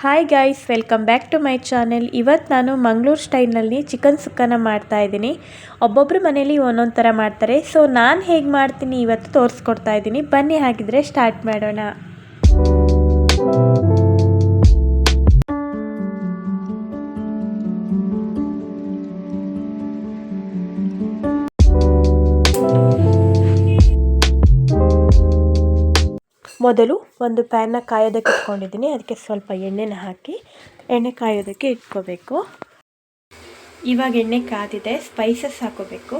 Hi guys welcome back to my channel ಇವತ್ತು ನಾನು Mangaluru ಸ್ಟೈಲ್ನಲ್ಲಿ chicken ಸುಕ್ಕನ ಮಾಡ್ತಾ ಇದ್ದೀನಿ. ಒಬ್ಬೊಬ್ಬರು ಮನೇಲಿ ಒಂದೊಂದು ಥರ ಮಾಡ್ತಾರೆ. ಸೊ ನಾನು ಹೇಗೆ ಮಾಡ್ತೀನಿ ಇವತ್ತು ತೋರಿಸ್ಕೊಡ್ತಾ ಇದ್ದೀನಿ. ಬನ್ನಿ ಹಾಗಿದ್ರೆ ಸ್ಟಾರ್ಟ್ ಮಾಡೋಣ. ಮೊದಲು ಒಂದು ಪ್ಯಾನ್ನ ಕಾಯೋದಕ್ಕೆ ಇಟ್ಕೊಂಡಿದ್ದೀನಿ. ಅದಕ್ಕೆ ಸ್ವಲ್ಪ ಎಣ್ಣೆನ ಹಾಕಿ ಎಣ್ಣೆ ಕಾಯೋದಕ್ಕೆ ಇಟ್ಕೋಬೇಕು. ಇವಾಗ ಎಣ್ಣೆ ಕಾದಿದೆ ಸ್ಪೈಸಸ್ ಹಾಕೋಬೇಕು.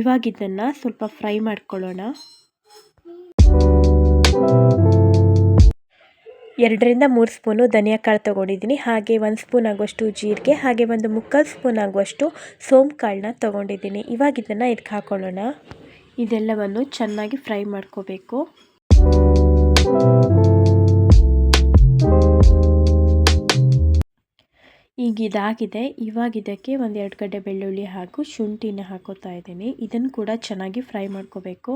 ಇವಾಗ ಇದನ್ನು ಸ್ವಲ್ಪ ಫ್ರೈ ಮಾಡ್ಕೊಳ್ಳೋಣ. ಎರಡರಿಂದ ಮೂರು ಸ್ಪೂನು ಧನಿಯಾ ಕಾಳು ತೊಗೊಂಡಿದ್ದೀನಿ. ಹಾಗೆ ಒಂದು ಸ್ಪೂನ್ ಆಗುವಷ್ಟು ಜೀರಿಗೆ, ಹಾಗೆ ಒಂದು ಮುಕ್ಕಾಲು ಸ್ಪೂನ್ ಆಗುವಷ್ಟು ಸೋಂಪು ಕಾಳನ್ನ ತೊಗೊಂಡಿದ್ದೀನಿ. ಇವಾಗ ಇದನ್ನು ಇದಕ್ಕೆ ಹಾಕೊಳ್ಳೋಣ. ಇದೆಲ್ಲವನ್ನು ಚೆನ್ನಾಗಿ ಫ್ರೈ ಮಾಡ್ಕೋಬೇಕು. ಈಗ ಇದಾಗಿದೆ. ಇವಾಗ ಇದಕ್ಕೆ ಒಂದು ಎರಡು ಗಡ್ಡೆ ಬೆಳ್ಳುಳ್ಳಿ ಹಾಕು, ಶುಂಠಿನ ಹಾಕೋತಾ ಇದ್ದೀನಿ. ಇದನ್ನು ಕೂಡ ಚೆನ್ನಾಗಿ ಫ್ರೈ ಮಾಡ್ಕೋಬೇಕು.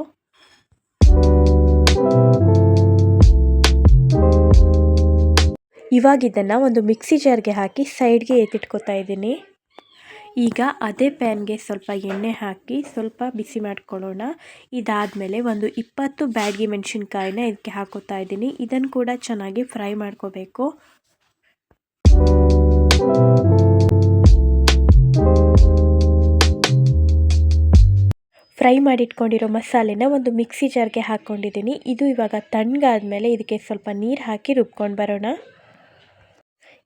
ಇವಾಗ ಇದನ್ನು ಒಂದು ಮಿಕ್ಸಿ ಜಾರ್ಗೆ ಹಾಕಿ ಸೈಡ್ಗೆ ಎತ್ತಿಟ್ಕೋತಾ ಇದ್ದೀನಿ. ಈಗ ಅದೇ ಪ್ಯಾನ್ಗೆ ಸ್ವಲ್ಪ ಎಣ್ಣೆ ಹಾಕಿ ಸ್ವಲ್ಪ ಬಿಸಿ ಮಾಡ್ಕೊಳ್ಳೋಣ. ಇದಾದಮೇಲೆ ಒಂದು ಇಪ್ಪತ್ತು ಬ್ಯಾಡ್ಗೆ ಮೆಣಸಿನ್ಕಾಯಿನ ಇದಕ್ಕೆ ಹಾಕೋತಾ ಇದ್ದೀನಿ. ಇದನ್ನು ಕೂಡ ಚೆನ್ನಾಗಿ ಫ್ರೈ ಮಾಡ್ಕೋಬೇಕು. ಫ್ರೈ ಮಾಡಿಟ್ಕೊಂಡಿರೋ ಮಸಾಲೆನ ಒಂದು ಮಿಕ್ಸಿ ಜಾರ್ಗೆ ಹಾಕ್ಕೊಂಡಿದ್ದೀನಿ. ಇದು ಇವಾಗ ತಣ್ಣಗಾದ್ಮೇಲೆ ಇದಕ್ಕೆ ಸ್ವಲ್ಪ ನೀರು ಹಾಕಿ ರುಬ್ಕೊಂಡು ಬರೋಣ.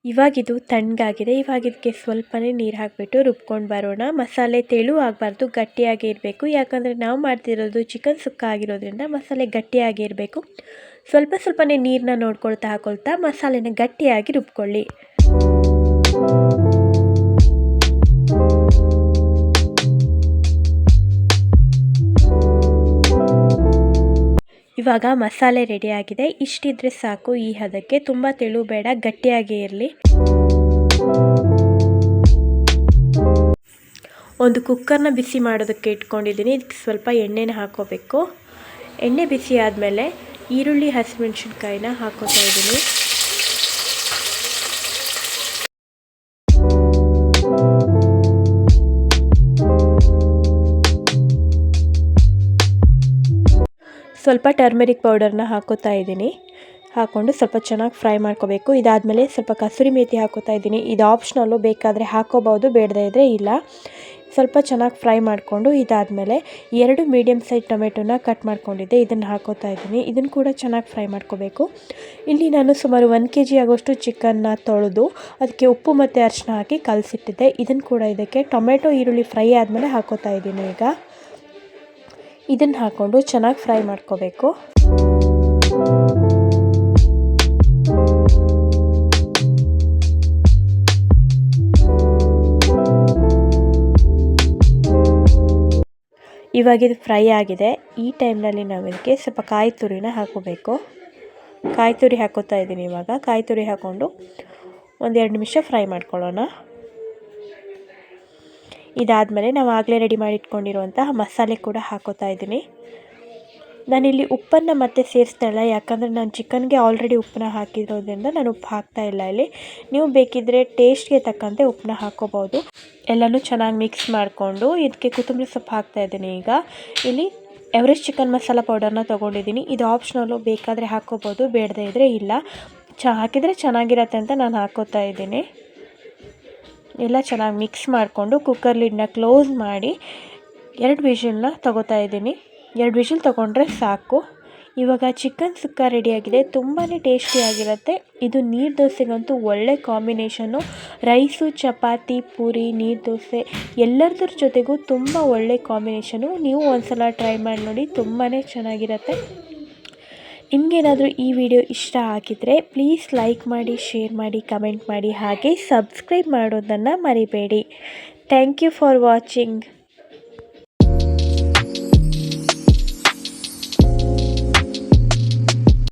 ಇವಾಗಿದು ತಣ್ಣಗಾಗಿದೆ. ಇವಾಗ ಇದಕ್ಕೆ ಸ್ವಲ್ಪನೇ ನೀರು ಹಾಕಿಬಿಟ್ಟು ರುಬ್ಕೊಂಡು ಬರೋಣ. ಮಸಾಲೆ ತೆಳು ಆಗಬಾರ್ದು, ಗಟ್ಟಿಯಾಗಿ ಇರಬೇಕು. ಯಾಕಂದರೆ ನಾವು ಮಾಡ್ತಿರೋದು ಚಿಕನ್ ಸುಕ್ಕ ಆಗಿರೋದ್ರಿಂದ ಮಸಾಲೆ ಗಟ್ಟಿಯಾಗಿ ಇರಬೇಕು. ಸ್ವಲ್ಪ ಸ್ವಲ್ಪನೇ ನೀರನ್ನ ನೋಡ್ಕೊಳ್ತಾ ಹಾಕೊಳ್ತಾ ಮಸಾಲೆನ ಗಟ್ಟಿಯಾಗಿ ರುಬ್ಕೊಳ್ಳಿ. ಇವಾಗ ಮಸಾಲೆ ರೆಡಿಯಾಗಿದೆ ಇಷ್ಟಿದ್ರೆ ಸಾಕು ಈ ಹದಕ್ಕೆ. ತುಂಬ ತೆಳು ಬೇಡ, ಗಟ್ಟಿಯಾಗಿ ಇರಲಿ. ಒಂದು ಕುಕ್ಕರ್ನ ಬಿಸಿ ಮಾಡೋದಕ್ಕೆ ಇಟ್ಕೊಂಡಿದ್ದೀನಿ. ಇದಕ್ಕೆ ಸ್ವಲ್ಪ ಎಣ್ಣೆನ ಹಾಕೋಬೇಕು. ಎಣ್ಣೆ ಬಿಸಿ ಆದಮೇಲೆ ಈರುಳ್ಳಿ, ಹಸಿಮೆಣ್ಸಿನ್ಕಾಯಿನ ಹಾಕೋತಾ ಇದ್ದೀನಿ. ಸ್ವಲ್ಪ ಟರ್ಮೆರಿಕ್ ಪೌಡರ್ನ ಹಾಕೋತಾ ಇದ್ದೀನಿ. ಹಾಕ್ಕೊಂಡು ಸ್ವಲ್ಪ ಚೆನ್ನಾಗಿ ಫ್ರೈ ಮಾಡ್ಕೋಬೇಕು. ಇದಾದಮೇಲೆ ಸ್ವಲ್ಪ ಕಸೂರಿ ಮೇಥಿ ಹಾಕೋತಾ ಇದ್ದೀನಿ. ಇದು ಆಪ್ಷನಲ್ಲು ಬೇಕಾದರೆ ಹಾಕೋಬೋದು ಬೇಡದೇ ಇದ್ದರೆ ಇಲ್ಲ. ಸ್ವಲ್ಪ ಚೆನ್ನಾಗಿ ಫ್ರೈ ಮಾಡಿಕೊಂಡು ಇದಾದಮೇಲೆ ಎರಡು ಮೀಡಿಯಮ್ ಸೈಜ್ ಟೊಮೆಟೊನ ಕಟ್ ಮಾಡ್ಕೊಂಡಿದ್ದೆ. ಇದನ್ನು ಹಾಕೋತಾ ಇದ್ದೀನಿ. ಇದನ್ನು ಕೂಡ ಚೆನ್ನಾಗಿ ಫ್ರೈ ಮಾಡ್ಕೋಬೇಕು. ಇಲ್ಲಿ ನಾನು ಸುಮಾರು ಒಂದು ಕೆ ಜಿ ಆಗೋಷ್ಟು ಚಿಕನ್ನ ತೊಳೆದು ಅದಕ್ಕೆ ಉಪ್ಪು ಮತ್ತು ಅರಿಶಿನ ಹಾಕಿ ಕಲಸಿಟ್ಟಿದ್ದೆ. ಇದನ್ನು ಕೂಡ ಇದಕ್ಕೆ ಟೊಮೆಟೊ ಈರುಳ್ಳಿ ಫ್ರೈ ಆದಮೇಲೆ ಹಾಕೋತಾ ಇದ್ದೀನಿ ಈಗ. ಇದನ್ನು ಹಾಕ್ಕೊಂಡು ಚೆನ್ನಾಗಿ ಫ್ರೈ ಮಾಡ್ಕೋಬೇಕು. ಇವಾಗ ಇದು ಫ್ರೈ ಆಗಿದೆ. ಈ ಟೈಮ್ನಲ್ಲಿ ನಾವು ಸ್ವಲ್ಪ ಕಾಯಿ ತುರಿನ ಹಾಕೋಬೇಕು. ಕಾಯಿ ತುರಿ ಹಾಕೋತಾ ಇದ್ದೀನಿ ಇವಾಗ. ಕಾಯಿ ತುರಿ ಹಾಕ್ಕೊಂಡು ಒಂದೆರಡು ನಿಮಿಷ ಫ್ರೈ ಮಾಡ್ಕೊಳ್ಳೋಣ. ಇದಾದಮೇಲೆ ನಾವು ಆಗಲೇ ರೆಡಿ ಮಾಡಿ ಇಟ್ಕೊಂಡಿರುವಂತಹ ಮಸಾಲೆ ಕೂಡ ಹಾಕೋತಾ ಇದ್ದೀನಿ. ನಾನಿಲ್ಲಿ ಉಪ್ಪನ್ನು ಮತ್ತೆ ಸೇರಿಸ್ತಾ ಇಲ್ಲ ಯಾಕಂದರೆ ನಾನು ಚಿಕನ್ಗೆ ಆಲ್ರೆಡಿ ಉಪ್ಪನ್ನ ಹಾಕಿರೋದ್ರಿಂದ ನಾನು ಉಪ್ಪು ಹಾಕ್ತಾ ಇಲ್ಲ ಇಲ್ಲಿ. ನೀವು ಬೇಕಿದ್ದರೆ ಟೇಸ್ಟ್ಗೆ ತಕ್ಕಂತೆ ಉಪ್ಪನ್ನ ಹಾಕೋಬೋದು ಎಲ್ಲನೂ ಚೆನ್ನಾಗಿ ಮಿಕ್ಸ್ ಮಾಡಿಕೊಂಡು ಇದಕ್ಕೆ ಕೊತ್ತಂಬರಿ ಸೊಪ್ಪು ಹಾಕ್ತಾ ಇದ್ದೀನಿ ಈಗ. ಇಲ್ಲಿ ಎವರೆಸ್ಟ್ ಚಿಕನ್ ಮಸಾಲ ಪೌಡರ್ನ ತೊಗೊಂಡಿದ್ದೀನಿ. ಇದು ಆಪ್ಷನಲ್ಲು ಬೇಕಾದರೆ ಹಾಕೋಬೋದು ಬೇಡದೇ ಇದ್ದರೆ ಇಲ್ಲ. ಚ ಹಾಕಿದರೆ ಚೆನ್ನಾಗಿರತ್ತೆ ಅಂತ ನಾನು ಹಾಕೋತಾ ಇದ್ದೀನಿ. ಎಲ್ಲ ಚೆನ್ನಾಗಿ ಮಿಕ್ಸ್ ಮಾಡಿಕೊಂಡು ಕುಕ್ಕರ್ ಲಿಡ್ನ ಕ್ಲೋಸ್ ಮಾಡಿ ಎರಡು ವಿಷಲ್ನ ತಗೋತಾ ಇದ್ದೀನಿ. ಎರಡು ವಿಷಲ್ ತೊಗೊಂಡ್ರೆ ಸಾಕು. ಇವಾಗ ಚಿಕನ್ ಸುಕ್ಕ ರೆಡಿಯಾಗಿದೆ ತುಂಬಾ ಟೇಸ್ಟಿಯಾಗಿರುತ್ತೆ ಇದು ನೀರು ದೋಸೆಗಂತೂ ಒಳ್ಳೆ ಕಾಂಬಿನೇಷನು ರೈಸು ಚಪಾತಿ, ಪೂರಿ, ನೀರು ದೋಸೆ ಎಲ್ಲರದ್ರ ಜೊತೆಗೂ ತುಂಬ ಒಳ್ಳೆ ಕಾಂಬಿನೇಷನು ನೀವು ಒಂದು ಸಲ ಟ್ರೈ ಮಾಡಿ ನೋಡಿ ತುಂಬಾ ಚೆನ್ನಾಗಿರುತ್ತೆ. ನಿಮಗೇನಾದರೂ ಈ ವಿಡಿಯೋ ಇಷ್ಟ ಆಗಿದ್ದರೆ ಪ್ಲೀಸ್ ಲೈಕ್ ಮಾಡಿ ಶೇರ್ ಮಾಡಿ ಕಮೆಂಟ್ ಮಾಡಿ, ಹಾಗೆ ಸಬ್ಸ್ಕ್ರೈಬ್ ಮಾಡೋದನ್ನು ಮರಿಬೇಡಿ. Thank you for watching